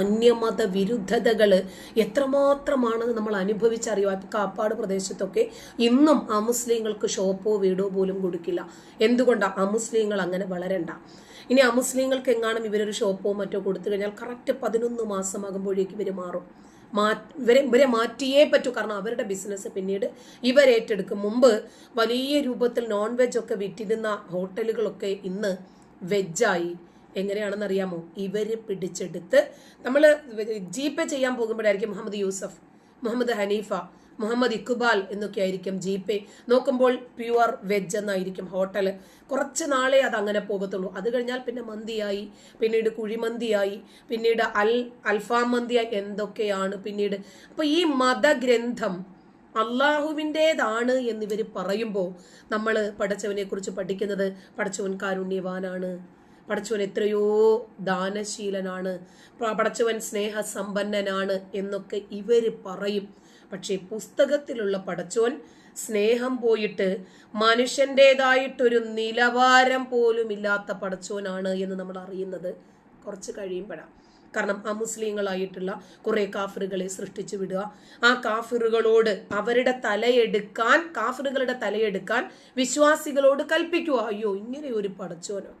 അന്യമത വിരുദ്ധതകൾ എത്രമാത്രമാണെന്ന് നമ്മൾ അനുഭവിച്ചറിയുക. ഇപ്പം കാപ്പാട് പ്രദേശത്തൊക്കെ ഇന്നും അമുസ്ലിങ്ങൾക്ക് ഷോപ്പോ വീടോ പോലും കൊടുക്കില്ല. എന്തുകൊണ്ടാണ് അമുസ്ലിങ്ങൾ അങ്ങനെ വളരണ്ട. ഇനി അമുസ്ലിങ്ങൾക്ക് എങ്ങാനും ഇവരൊരു ഷോപ്പോ മറ്റോ കൊടുത്തു കഴിഞ്ഞാൽ കറക്റ്റ് പതിനൊന്ന് മാസമാകുമ്പോഴേക്കും ഇവർ മാറും. ഇവരെ ഇവരെ മാറ്റിയേ പറ്റൂ. കാരണം അവരുടെ ബിസിനസ് പിന്നീട് ഇവരേറ്റെടുക്കും മുമ്പ് വലിയ രൂപത്തിൽ നോൺ വെജ് ഒക്കെ വിറ്റിരുന്ന ഹോട്ടലുകളൊക്കെ ഇന്ന് വെജായി എങ്ങനെയാണെന്ന് അറിയാമോ ഇവർ പിടിച്ചെടുത്ത് നമ്മൾ ജി പേ ചെയ്യാൻ പോകുമ്പോഴായിരിക്കും മുഹമ്മദ് യൂസഫ് മുഹമ്മദ് ഹനീഫ മുഹമ്മദ് ഇക്ബാൽ എന്നൊക്കെ ആയിരിക്കും ജി പേ. നോക്കുമ്പോൾ പ്യുവർ വെജ് എന്നായിരിക്കും ഹോട്ടൽ കുറച്ച് നാളെ അത് അങ്ങനെ പോകത്തുള്ളൂ. അത് കഴിഞ്ഞാൽ പിന്നെ മന്തിയായി പിന്നീട് കുഴിമന്തിയായി പിന്നീട് അൽ അൽഫാം മന്തിയായി എന്തൊക്കെയാണ് പിന്നീട്. അപ്പൊ ഈ മതഗ്രന്ഥം അള്ളാഹുവിന്റെതാണ് എന്നിവർ പറയുമ്പോൾ നമ്മൾ പഠിച്ചവനെക്കുറിച്ച് കുറിച്ച് പഠിക്കുന്നത് പടച്ചവൻ കാരുണ്യവാനാണ്. പടച്ചവൻ എത്രയോ ദാനശീലനാണ് പടച്ചവൻ സ്നേഹസമ്പന്നനാണ് എന്നൊക്കെ ഇവർ പറയും. പക്ഷേ പുസ്തകത്തിലുള്ള പടച്ചോൻ സ്നേഹം പോയിട്ട് മനുഷ്യന്റെതായിട്ടൊരു നിലവാരം പോലും ഇല്ലാത്ത പടച്ചവനാണ് എന്ന് നമ്മൾ അറിയുന്നത്. കുറച്ച് കഴിയുമ്പോഴാണ് കാരണം ആ അമുസ്ലിങ്ങളായിട്ടുള്ള കുറെ കാഫറുകളെ സൃഷ്ടിച്ചു വിടുക. ആ കാഫറുകളോട് അവരുടെ തലയെടുക്കാൻ കാഫറുകളുടെ തലയെടുക്കാൻ വിശ്വാസികളോട് കൽപ്പിക്കുക. അയ്യോ ഇങ്ങനെ ഒരു പടച്ചോനോ.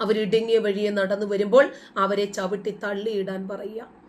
അവരിടുങ്ങിയ വഴിയെ നടന്നു വരുമ്പോൾ അവരെ ചവിട്ടി തള്ളിയിടാൻ പറയുക.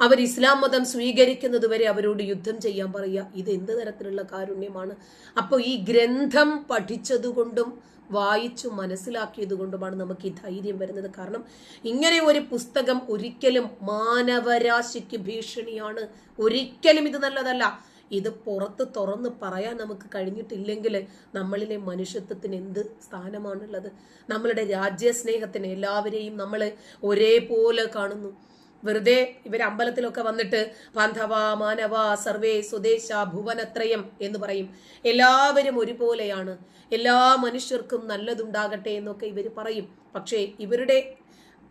അവർ ഇസ്ലാം മതം സ്വീകരിക്കുന്നത് വരെ അവരോട് യുദ്ധം ചെയ്യാൻ പറയുക. ഇത് എന്ത് തരത്തിലുള്ള കാരുണ്യമാണ്? അപ്പോൾ ഈ ഗ്രന്ഥം പഠിച്ചതുകൊണ്ടും വായിച്ചു മനസ്സിലാക്കിയത് കൊണ്ടുമാണ് നമുക്ക് ഈ ധൈര്യം വരുന്നത്. കാരണം ഇങ്ങനെ ഒരു പുസ്തകം ഒരിക്കലും മാനവരാശിക്ക് ഭീഷണിയാണ്. ഒരിക്കലും ഇത് നല്ലതല്ല. ഇത് പുറത്ത് തുറന്ന് പറയാൻ നമുക്ക് കഴിഞ്ഞിട്ടില്ലെങ്കിൽ നമ്മളിലെ മനുഷ്യത്വത്തിന് എന്ത് സ്ഥാനമാണുള്ളത്? നമ്മളുടെ രാജ്യസ്നേഹത്തിന് എല്ലാവരെയും നമ്മൾ ഒരേപോലെ കാണുന്നു. വെറുതെ ഇവർ അമ്പലത്തിലൊക്കെ വന്നിട്ട് പാന്ധവ മാനവ സർവേ സ്വദേശ ഭുവനത്രയം എന്ന് പറയും. എല്ലാവരും ഒരുപോലെയാണ്. എല്ലാ മനുഷ്യർക്കും നല്ലതുണ്ടാകട്ടെ എന്നൊക്കെ ഇവർ പറയും. പക്ഷേ ഇവരുടെ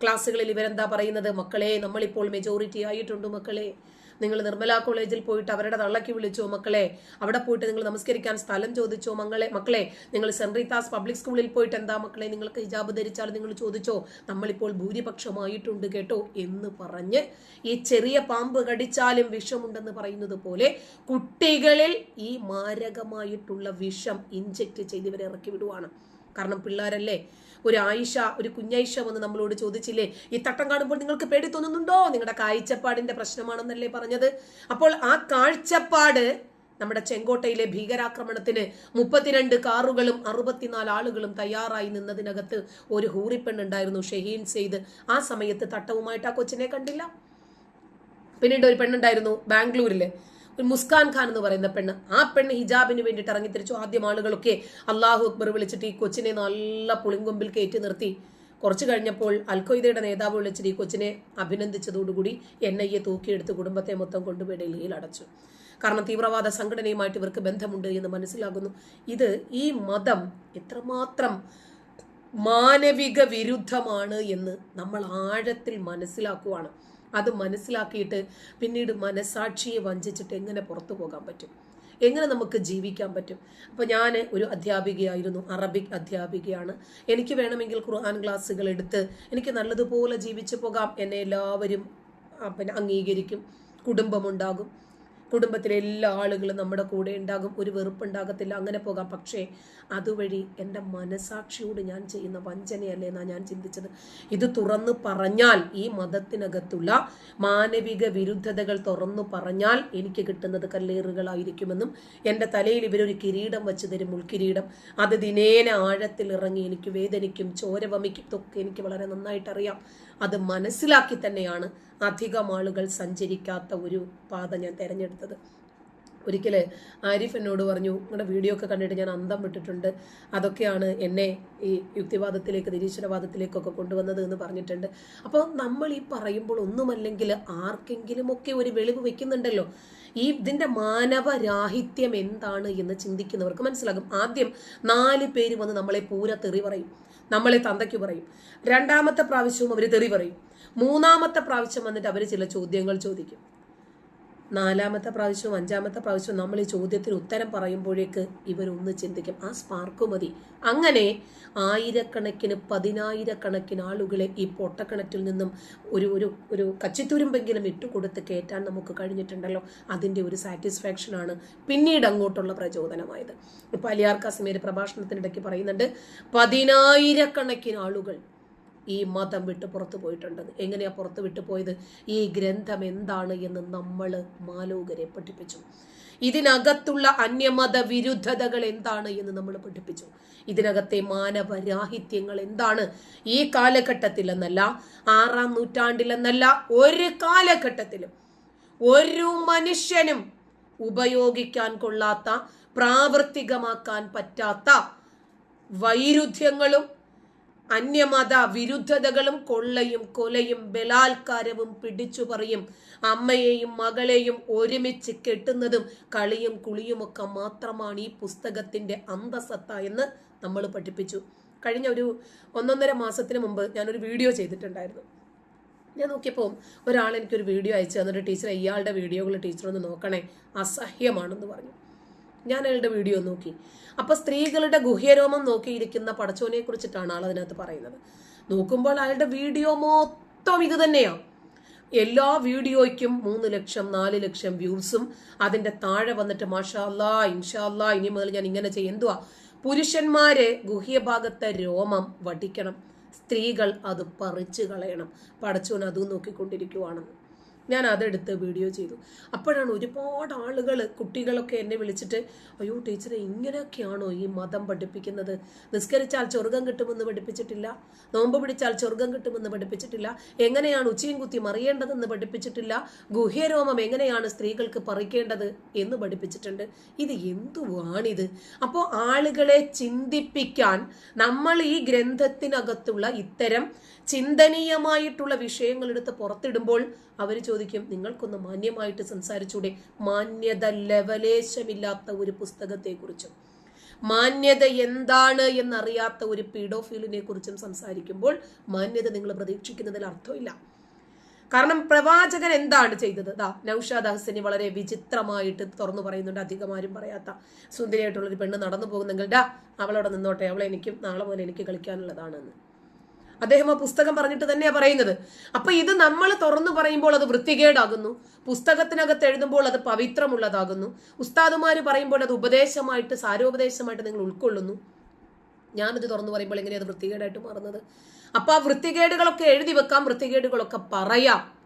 ക്ലാസ്സുകളിൽ ഇവരെന്താ പറയുന്നത്? മക്കളെ നമ്മളിപ്പോൾ മെജോറിറ്റി ആയിട്ടുണ്ട് മക്കളെ. നിങ്ങൾ നിർമ്മല കോളേജിൽ പോയിട്ട് അവരുടെ തള്ളക്കി വിളിച്ചോ മക്കളെ? അവിടെ പോയിട്ട് നിങ്ങൾ നമസ്കരിക്കാൻ സ്ഥലം ചോദിച്ചോ മങ്ങളെ? മക്കളെ നിങ്ങൾ സെന്റ് റീതാസ് പബ്ലിക് സ്കൂളിൽ പോയിട്ട് എന്താ മക്കളെ നിങ്ങൾക്ക് ഹിജാബ് ധരിച്ചാൽ നിങ്ങൾ ചോദിച്ചോ? നമ്മളിപ്പോൾ ഭൂരിപക്ഷമായിട്ടുണ്ട് കേട്ടോ എന്ന് പറഞ്ഞ് ഈ ചെറിയ പാമ്പ് കടിച്ചാലും വിഷമുണ്ടെന്ന് പറയുന്നത് പോലെ കുട്ടികളിൽ ഈ മാരകമായിട്ടുള്ള വിഷം ഇഞ്ചക്ട് ചെയ്ത് ഇവരെ ഇറക്കി വിടുവാണ്. കാരണം പിള്ളേരല്ലേ? ഒരു ആയിഷ ഒരു കുഞ്ഞായിഷ വന്ന് നമ്മളോട് ചോദിച്ചില്ലേ ഈ തട്ടം കാണുമ്പോൾ നിങ്ങൾക്ക് പേടി തോന്നുന്നുണ്ടോ? നിങ്ങളുടെ കാഴ്ചപ്പാടിന്റെ പ്രശ്നമാണെന്നല്ലേ പറഞ്ഞത്? അപ്പോൾ ആ കാഴ്ചപ്പാട് നമ്മുടെ ചെങ്കോട്ടയിലെ ഭീകരാക്രമണത്തിന് മുപ്പത്തിരണ്ട് കാറുകളും അറുപത്തിനാല് ആളുകളും തയ്യാറായി നിന്നതിനകത്ത് ഒരു ഹൂറിപ്പെണ്ണുണ്ടായിരുന്നു ഷഹീൻ സെയ്ദ്. ആ സമയത്ത് തട്ടവുമായിട്ട് ആ കൊച്ചിനെ കണ്ടില്ല. പിന്നീട് ഒരു പെണ്ണുണ്ടായിരുന്നു ബാംഗ്ലൂരിൽ. ഒരു മുസ്കാൻ ഖാൻ എന്ന് പറയുന്ന പെണ്ണ്. ആ പെണ്ണ് ഹിജാബിന് വേണ്ടിയിട്ട് ഇറങ്ങി തിരിച്ചു. ആദ്യം ആളുകളൊക്കെ അള്ളാഹു അക്ബർ വിളിച്ചിട്ട് ഈ കൊച്ചിനെ നല്ല പുളിങ്കൊമ്പിൽ കയറ്റി നിർത്തി. കുറച്ചു കഴിഞ്ഞപ്പോൾ അൽഖയ്ദയുടെ നേതാവ് വിളിച്ചിട്ട് ഈ കൊച്ചിനെ അഭിനന്ദിച്ചതോടുകൂടി എൻ ഐ എ തൂക്കിയെടുത്ത് കുടുംബത്തെ മൊത്തം കൊണ്ടുപോയി ഡൽഹിയിൽ അടച്ചു. കാരണം തീവ്രവാദ സംഘടനയുമായിട്ട് ഇവർക്ക് ബന്ധമുണ്ട് എന്ന് മനസ്സിലാകുന്നു. ഇത് ഈ മതം എത്രമാത്രം മാനവിക വിരുദ്ധമാണ് എന്ന് നമ്മൾ ആഴത്തിൽ മനസ്സിലാക്കുവാണ്. അത് മനസ്സിലാക്കിയിട്ട് പിന്നീട് മനസാക്ഷിയെ വഞ്ചിച്ചിട്ട് എങ്ങനെ പുറത്തു പോകാൻ പറ്റും? എങ്ങനെ നമുക്ക് ജീവിക്കാൻ പറ്റും? അപ്പോൾ ഞാൻ ഒരു അധ്യാപികയായിരുന്നു അറബിക് അധ്യാപികയാണ്. എനിക്ക് വേണമെങ്കിൽ ഖുർആൻ ക്ലാസ്സുകൾ എടുത്ത് എനിക്ക് നല്ലതുപോലെ ജീവിച്ചു പോകാം. എന്നെ എല്ലാവരും പിന്നെ അംഗീകരിക്കും കുടുംബമുണ്ടാകും. കുടുംബത്തിലെ എല്ലാ ആളുകളും നമ്മുടെ കൂടെ ഉണ്ടാകും. ഒരു വെറുപ്പുണ്ടാകത്തില്ല. അങ്ങനെ പോകാം. പക്ഷേ അതുവഴി എന്റെ മനസാക്ഷിയോട് ഞാൻ ചെയ്യുന്ന വഞ്ചനയല്ലേ എന്നാണ് ഞാൻ ചിന്തിച്ചത്. ഇത് തുറന്നു പറഞ്ഞാൽ ഈ മതത്തിനകത്തുള്ള മാനവിക വിരുദ്ധതകൾ തുറന്നു പറഞ്ഞാൽ എനിക്ക് കിട്ടുന്നത് കല്ലേറുകളായിരിക്കുമെന്നും എന്റെ തലയിൽ ഇവരൊരു കിരീടം വെച്ച് തരും ഉൾക്കിരീടം അത് ദിനേന ആഴത്തിൽ ഇറങ്ങി എനിക്ക് വേദനിക്കും ചോരവമിക്കും എനിക്ക് വളരെ നന്നായിട്ട് അറിയാം അത് മനസ്സിലാക്കി തന്നെയാണ് അധികം ആളുകൾ സഞ്ചരിക്കാത്ത ഒരു പാത ഞാൻ തിരഞ്ഞെടുത്തത്. ഒരിക്കൽ ആരിഫ് എന്നോട് പറഞ്ഞു നിങ്ങളുടെ വീഡിയോ ഒക്കെ കണ്ടിട്ട് ഞാൻ അന്തം വിട്ടിട്ടുണ്ട്. അതൊക്കെയാണ് എന്നെ ഈ യുക്തിവാദത്തിലേക്ക് നിരീശ്വരവാദത്തിലേക്കൊക്കെ കൊണ്ടുവന്നത് എന്ന് പറഞ്ഞിട്ടുണ്ട്. അപ്പോൾ നമ്മൾ ഈ പറയുമ്പോൾ ഒന്നുമല്ലെങ്കിൽ ആർക്കെങ്കിലുമൊക്കെ ഒരു വെളിവ് വെക്കുന്നുണ്ടല്ലോ. ഈ ഇതിന്റെ മാനവരാഹിത്യം എന്താണ് എന്ന് ചിന്തിക്കുന്നവർക്ക് മനസ്സിലാകും. ആദ്യം നാല് പേര് വന്ന് നമ്മളെ പൂര തെറി പറയും. നമ്മളെ തന്തയ്ക്ക് പറയും. രണ്ടാമത്തെ പ്രാവശ്യവും അവർ തെറി പറയും. മൂന്നാമത്തെ പ്രാവശ്യം വന്നിട്ട് അവർ ചില ചോദ്യങ്ങൾ ചോദിക്കും. നാലാമത്തെ പ്രാവശ്യവും അഞ്ചാമത്തെ പ്രാവശ്യവും നമ്മൾ ഈ ചോദ്യത്തിന് ഉത്തരം പറയുമ്പോഴേക്ക് ഇവരൊന്ന് ചിന്തിക്കും ആ സ്പാർക്ക് മതി. അങ്ങനെ ആയിരക്കണക്കിന് പതിനായിരക്കണക്കിന് ആളുകളെ ഈ പൊട്ടക്കിണറ്റിൽ നിന്നും ഒരു ഒരു ഒരു കച്ചിത്തുരുമ്പെങ്കിലും ഇട്ടുകൊടുത്ത് കയറ്റാൻ നമുക്ക് കഴിഞ്ഞിട്ടുണ്ടല്ലോ. അതിന്റെ ഒരു സാറ്റിസ്ഫാക്ഷനാണ് പിന്നീട് അങ്ങോട്ടുള്ള പ്രചോദനമായത്. ഇപ്പം അലിയാർ കാസിമേര് പ്രഭാഷണത്തിനിടയ്ക്ക് പറയുന്നുണ്ട് പതിനായിരക്കണക്കിന് ആളുകൾ ഈ മതം വിട്ട് പുറത്തു പോയിട്ടുണ്ട് എങ്ങനെയാണ് പുറത്ത് വിട്ടു പോയത്? ഈ ഗ്രന്ഥം എന്താണ് എന്ന് നമ്മൾ മാലോകരെ പഠിപ്പിച്ചു. ഇതിനകത്തുള്ള അന്യമത വിരുദ്ധതകൾ എന്താണ് എന്ന് നമ്മൾ പഠിപ്പിച്ചു. ഇതിനകത്തെ മാനവരാഹിത്യങ്ങൾ എന്താണ്? ഈ കാലഘട്ടത്തിലെന്നല്ല ആറാം നൂറ്റാണ്ടിലെന്നല്ല ഒരു കാലഘട്ടത്തിലും ഒരു മനുഷ്യനും ഉപയോഗിക്കാൻ കൊള്ളാത്ത പ്രാവർത്തികമാക്കാൻ പറ്റാത്ത വൈരുദ്ധ്യങ്ങളും അന്യമത വിരുദ്ധതകളും കൊള്ളയും കൊലയും ബലാത്കാരവും പിടിച്ചു പറയും അമ്മയെയും മകളെയും ഒരുമിച്ച് കെട്ടുന്നതും കളിയും കുളിയുമൊക്കെ മാത്രമാണ് ഈ പുസ്തകത്തിന്റെ അന്തസത്ത എന്ന് നമ്മൾ പഠിപ്പിച്ചു. കഴിഞ്ഞ ഒരു ഒന്നൊന്നര മാസത്തിന് മുമ്പ് ഞാനൊരു വീഡിയോ ചെയ്തിട്ടുണ്ടായിരുന്നു. ഞാൻ നോക്കിയപ്പോൾ ഒരാൾ എനിക്കൊരു വീഡിയോ അയച്ചു തന്നിട്ട് ടീച്ചർ ഇയാളുടെ വീഡിയോകൾ ടീച്ചർ ഒന്ന് നോക്കണേ. അസഹ്യമാണെന്ന് പറഞ്ഞു. ഞാൻ അയാളുടെ വീഡിയോ നോക്കി. അപ്പൊ സ്ത്രീകളുടെ ഗുഹ്യരോമം നോക്കിയിരിക്കുന്ന പടച്ചോനെ കുറിച്ചിട്ടാണ് ആൾ അതിനകത്ത് പറയുന്നത്. നോക്കുമ്പോൾ അയാളുടെ വീഡിയോ മൊത്തം ഇത് തന്നെയാണ് എല്ലാ വീഡിയോയ്ക്കും മൂന്ന് ലക്ഷം നാല് ലക്ഷം വ്യൂസും അതിന്റെ താഴെ വന്നിട്ട് മാഷാ ഇൻഷാല്ലാ ഇനി മുതൽ ഞാൻ ഇങ്ങനെ ചെയ്യും. എന്തുവാ? പുരുഷന്മാരെ ഗുഹ്യഭാഗത്തെ രോമം വടിക്കണം. സ്ത്രീകൾ അത് പറിച്ചു കളയണം. പടച്ചോൻ അതും നോക്കിക്കൊണ്ടിരിക്കുവാണെന്ന്. ഞാൻ അതെടുത്ത് വീഡിയോ ചെയ്തു. അപ്പോഴാണ് ഒരുപാട് ആളുകൾ കുട്ടികളൊക്കെ എന്നെ വിളിച്ചിട്ട് അയ്യോ ടീച്ചറെ ഇങ്ങനെയൊക്കെയാണോ ഈ മതം പഠിപ്പിക്കുന്നത്? നിസ്കരിച്ചാൽ സ്വർഗം കിട്ടുമെന്ന് പഠിപ്പിച്ചിട്ടില്ല നോമ്പ് പിടിച്ചാൽ സ്വർഗം കിട്ടുമെന്ന് പഠിപ്പിച്ചിട്ടില്ല എങ്ങനെയാണ് ഉച്ചയും കുത്തി മറിയേണ്ടതെന്ന് പഠിപ്പിച്ചിട്ടില്ല ഗുഹ്യരോമം എങ്ങനെയാണ് സ്ത്രീകൾക്ക് പറിക്കേണ്ടത് എന്ന് പഠിപ്പിച്ചിട്ടുണ്ട്. ഇത് എന്തുവാണിത്? അപ്പോൾ ആളുകളെ ചിന്തിപ്പിക്കാൻ നമ്മൾ ഈ ഗ്രന്ഥത്തിനകത്തുള്ള ഇത്തരം ചിന്തനീയമായിട്ടുള്ള വിഷയങ്ങൾ എടുത്ത് പുറത്തിടുമ്പോൾ അവർ ചോദിക്കും നിങ്ങൾക്കൊന്ന് മാന്യമായിട്ട് സംസാരിച്ചൂടെ. മാന്യത ലെവലേശമില്ലാത്ത ഒരു പുസ്തകത്തെക്കുറിച്ചും. മാന്യത എന്താണ് എന്നറിയാത്ത ഒരു പീഡോഫീലിനെ കുറിച്ചും സംസാരിക്കുമ്പോൾ മാന്യത നിങ്ങൾ പ്രതീക്ഷിക്കുന്നതിൽ അർത്ഥമില്ല. കാരണം പ്രവാചകൻ എന്താണ് ചെയ്തത്? ദാ നൌഷാദ് ഹസനി വളരെ വിചിത്രമായിട്ട് തുറന്നു പറയുന്നുണ്ട്. അധികം ആരും പറയാത്ത സുന്ദരിയായിട്ടുള്ള ഒരു പെണ്ണ് നടന്നു പോകുന്നെങ്കിൽ ഡാ അവളവിടെ നിന്നോട്ടെ. അവളെ എനിക്കും നാളെ മുതൽ എനിക്ക് കളിക്കാനുള്ളതാണെന്ന്. അദ്ദേഹം ആ പുസ്തകം പറഞ്ഞിട്ട് തന്നെയാണ് പറയുന്നത്. അപ്പൊ ഇത് നമ്മൾ തുറന്നു പറയുമ്പോൾ അത് വൃത്തികേടാകുന്നു. പുസ്തകത്തിനകത്ത് എഴുതുമ്പോൾ അത് പവിത്രമുള്ളതാകുന്നു. ഉസ്താദുമാര് പറയുമ്പോൾ അത് ഉപദേശമായിട്ട് സാരോപദേശമായിട്ട് നിങ്ങൾ ഉൾക്കൊള്ളുന്നു. ഞാനിത് തുറന്നു പറയുമ്പോൾ എങ്ങനെയാണ് അത് വൃത്തികേടായിട്ട് മാറുന്നത്? അപ്പൊ ആ വൃത്തികേടുകളൊക്കെ എഴുതി വെക്കാം വൃത്തികേടുകളൊക്കെ പറയാം.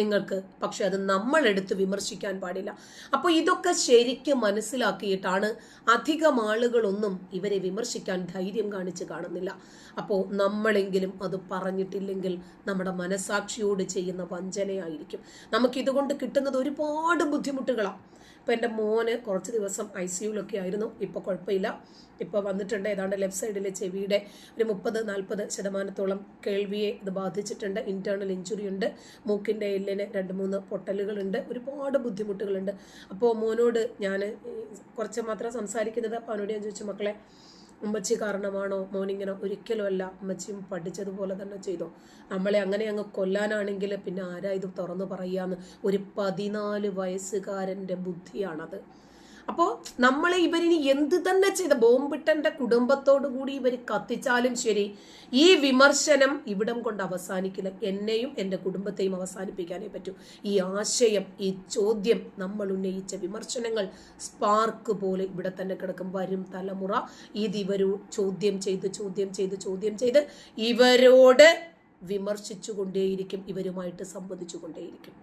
നിങ്ങൾക്ക്. പക്ഷെ അത് നമ്മൾ എടുത്ത് വിമർശിക്കാൻ പാടില്ല. അപ്പോൾ ഇതൊക്കെ ശരിക്കും മനസ്സിലാക്കിയിട്ടാണ് അധികം ആളുകളൊന്നും ഇവരെ വിമർശിക്കാൻ ധൈര്യം കാണിച്ച് കാണുന്നില്ല. അപ്പോൾ നമ്മളെങ്കിലും അത് പറഞ്ഞിട്ടില്ലെങ്കിൽ നമ്മുടെ മനസാക്ഷിയോട് ചെയ്യുന്ന വഞ്ചനയായിരിക്കും. നമുക്കിതുകൊണ്ട് കിട്ടുന്നത് ഒരുപാട് ബുദ്ധിമുട്ടുകളാണ് ഇപ്പം എന്റെ മോന് കുറച്ച് ദിവസം ഐ സിയുലൊക്കെ ആയിരുന്നു. ഇപ്പോൾ കുഴപ്പമില്ല. ഇപ്പോൾ വന്നിട്ടുണ്ട്. ഏതാണ്ട് ലെഫ്റ്റ് സൈഡിലെ ചെവിയുടെ ഒരു മുപ്പത് നാൽപ്പത് ശതമാനത്തോളം കേൾവിയെ ഇത് ബാധിച്ചിട്ടുണ്ട്. ഇന്റേർണൽ ഇഞ്ചുറി ഉണ്ട് മൂക്കിന്റെ എല്ലിന് രണ്ട് മൂന്ന് പൊട്ടലുകളുണ്ട്. ഒരുപാട് ബുദ്ധിമുട്ടുകളുണ്ട്. അപ്പോൾ മോനോട് ഞാൻ കുറച്ച് മാത്രം സംസാരിക്കുന്നത്. അപ്പോൾ അവനോട് ഞാൻ ചോദിച്ചു മക്കളെ ഉമ്മച്ചി കാരണമാണോ? മോനിങ്ങനെ ഒരിക്കലും അല്ല ഉമ്മച്ചിയും പഠിച്ചതുപോലെ തന്നെ ചെയ്തോ? നമ്മളെ അങ്ങനെ അങ്ങ് കൊല്ലാനാണെങ്കിൽ പിന്നെ ആരാ ഇത് തുറന്നു പറയാന്ന്? ഒരു പതിനാല് വയസ്സുകാരന്റെ ബുദ്ധിയാണത്. അപ്പോൾ നമ്മളെ ഇവരിനി എന്ത് തന്നെ ചെയ്ത ബോംബിട്ടന്റെ കുടുംബത്തോടു കൂടി ഇവർ കത്തിച്ചാലും ശരി ഈ വിമർശനം ഇവിടം കൊണ്ട് അവസാനിക്കില്ല. എന്നെയും എന്റെ കുടുംബത്തെയും അവസാനിപ്പിക്കാനേ പറ്റൂ. ഈ ആശയം ഈ ചോദ്യം നമ്മൾ ഉന്നയിച്ച വിമർശനങ്ങൾ സ്പാർക്ക് പോലെ ഇവിടെ തന്നെ കിടക്കും. വരും തലമുറ ഇത് ചോദ്യം ചെയ്ത് ചോദ്യം ചെയ്ത് ചോദ്യം ചെയ്ത് ഇവരോട് വിമർശിച്ചുകൊണ്ടേയിരിക്കും ഇവരുമായിട്ട് സംവദിച്ചു കൊണ്ടേയിരിക്കും